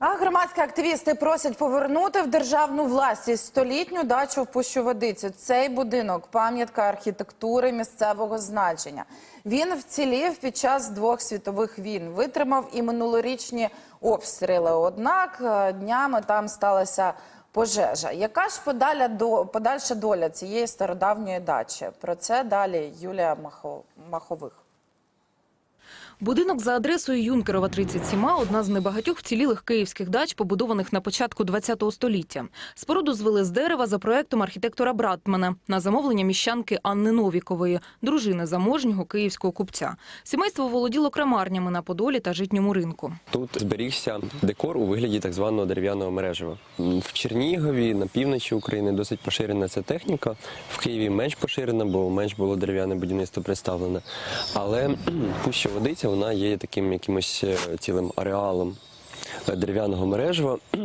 А громадські активісти просять повернути в державну власність столітню дачу в Пущоводиці. Цей будинок пам'ятка архітектури місцевого значення. Він вцілів під час двох світових війн. Витримав і минулорічні обстріли. Однак е, днями там сталася пожежа. Яка ж подаля до подальша доля цієї стародавньої дачі? Про це далі Юлія Махо- Махових. Будинок за адресою Юнкерова, 37 – одна з небагатьох вцілілих київських дач, побудованих на початку ХХ століття. Споруду звели з дерева за проектом архітектора Братмана на замовлення міщанки Анни Новікової, дружини заможнього київського купця. Сімейство володіло крамарнями на Подолі та житньому ринку. Тут зберігся декор у вигляді так званого дерев'яного мережева. В Чернігові, на півночі України досить поширена ця техніка. В Києві менш поширена, бо менш було дерев'яне будівництво представлене. Але пуща водиця вона є таким якимось е, цілим ареалом дерев'яного мережева.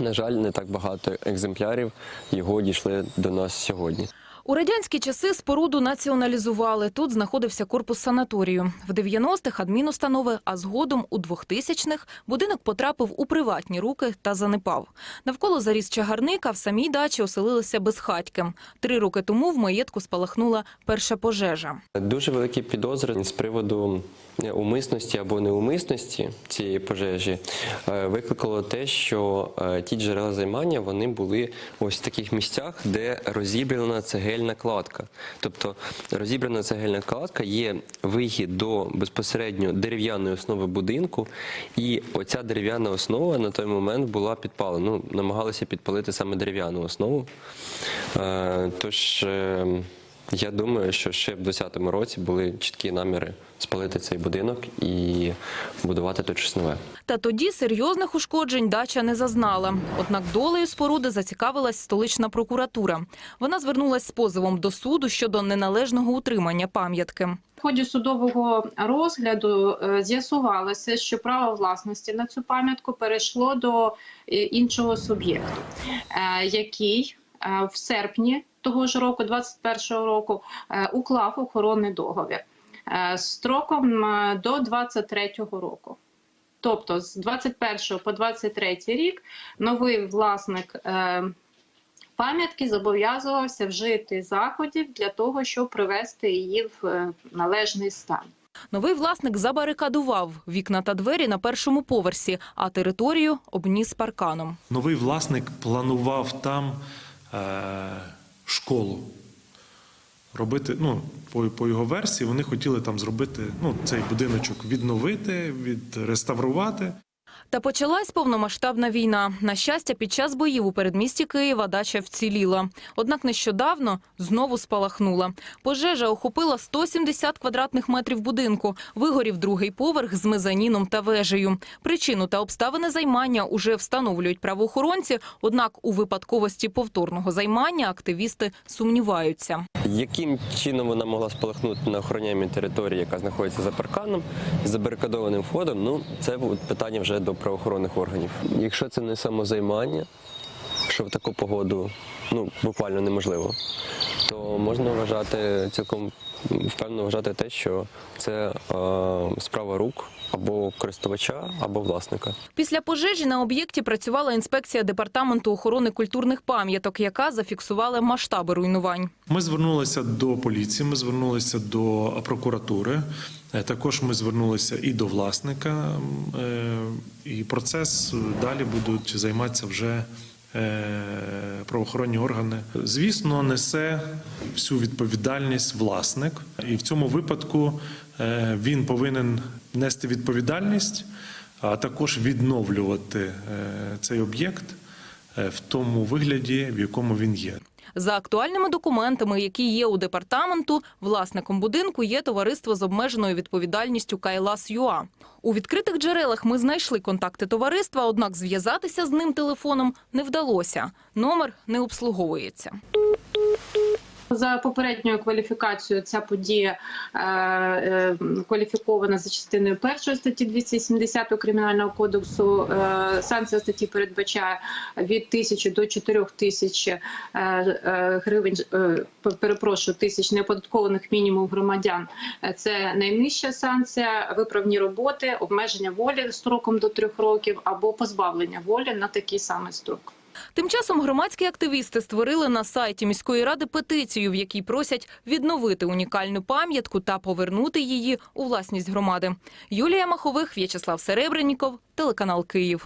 На жаль, не так багато екземплярів його дійшли до нас сьогодні. У радянські часи споруду націоналізували. Тут знаходився корпус санаторію. В 90-х – адмінустанови, а згодом у 2000-х будинок потрапив у приватні руки та занепав. Навколо заріс чагарник, а в самій дачі оселилися безхатьки. Три роки тому в маєтку спалахнула перша пожежа. Дуже великі підозри з приводу умисності або неумисності цієї пожежі е, викликало те, що е, ті джерела займання вони були ось в таких місцях, де розібрана цегельна кладка. Тобто розібрана цегельна кладка є вихід до безпосередньо дерев'яної основи будинку, і оця дерев'яна основа на той момент була підпалена. Ну, намагалися підпалити саме дерев'яну основу. Е, Тож. Я думаю, що ще в 2020 році були чіткі наміри спалити цей будинок і будувати тут щось нове. Та тоді серйозних ушкоджень дача не зазнала. Однак долею споруди зацікавилась столична прокуратура. Вона звернулась з позовом до суду щодо неналежного утримання пам'ятки. В ході судового розгляду е, з'ясувалося, що право власності на цю пам'ятку перейшло до е, іншого суб'єкту, е, який в серпні того ж року, 21-го року, е, уклав охоронний договір е, строком е, до 23-го року. Тобто з 21 по 23 рік новий власник е, пам'ятки зобов'язувався вжити заходів для того, щоб привести її в е, належний стан. Новий власник забарикадував вікна та двері на першому поверсі, а територію обніс парканом. Новий власник планував там е, школу. Робити, ну, по, по його версії, вони хотіли там зробити ну, цей будиночок відновити, відреставрувати. Та почалась повномасштабна війна. На щастя, під час боїв у передмісті Києва дача вціліла. Однак нещодавно знову спалахнула. Пожежа охопила 170 квадратних метрів будинку. Вигорів другий поверх з мезаніном та вежею. Причину та обставини займання уже встановлюють правоохоронці. Однак у випадковості повторного займання активісти сумніваються. Яким чином вона могла спалахнути на охороняємій території, яка знаходиться за парканом, з забарикадованим входом? Ну, це питання вже до правоохоронних органів. Якщо це не самозаймання, що в таку погоду ну, буквально неможливо, то можна вважати цілком впевнено вважати те, що це е, справа рук або користувача, або власника. Після пожежі на об'єкті працювала інспекція департаменту охорони культурних пам'яток, яка зафіксувала масштаби руйнувань. Ми звернулися до поліції, ми звернулися до прокуратури. Е, Також ми звернулися і до власника, е, і процес далі будуть займатися вже е, правоохоронні органи. Звісно, несе всю відповідальність власник, і в цьому випадку е, він повинен нести відповідальність, а також відновлювати е, цей об'єкт е, в тому вигляді, в якому він є. За актуальними документами, які є у департаменту, власником будинку є товариство з обмеженою відповідальністю Кайлас ЮА. У відкритих джерелах ми знайшли контакти товариства, однак зв'язатися з ним телефоном не вдалося. Номер не обслуговується. За попередньою кваліфікацією ця подія е, е, кваліфікована за частиною першої статті 270 Кримінального кодексу. Е, санкція статті передбачає від тисячі до чотирьох тисяч е, е, гривень. е, перепрошую, тисяч неоподаткованих мінімум громадян. Це найнижча санкція, виправні роботи, обмеження волі строком до трьох років або позбавлення волі на такий самий строк. Тим часом громадські активісти створили на сайті міської ради петицію, в якій просять відновити унікальну пам'ятку та повернути її у власність громади. Юлія Махових, В'ячеслав Серебренніков, телеканал Київ.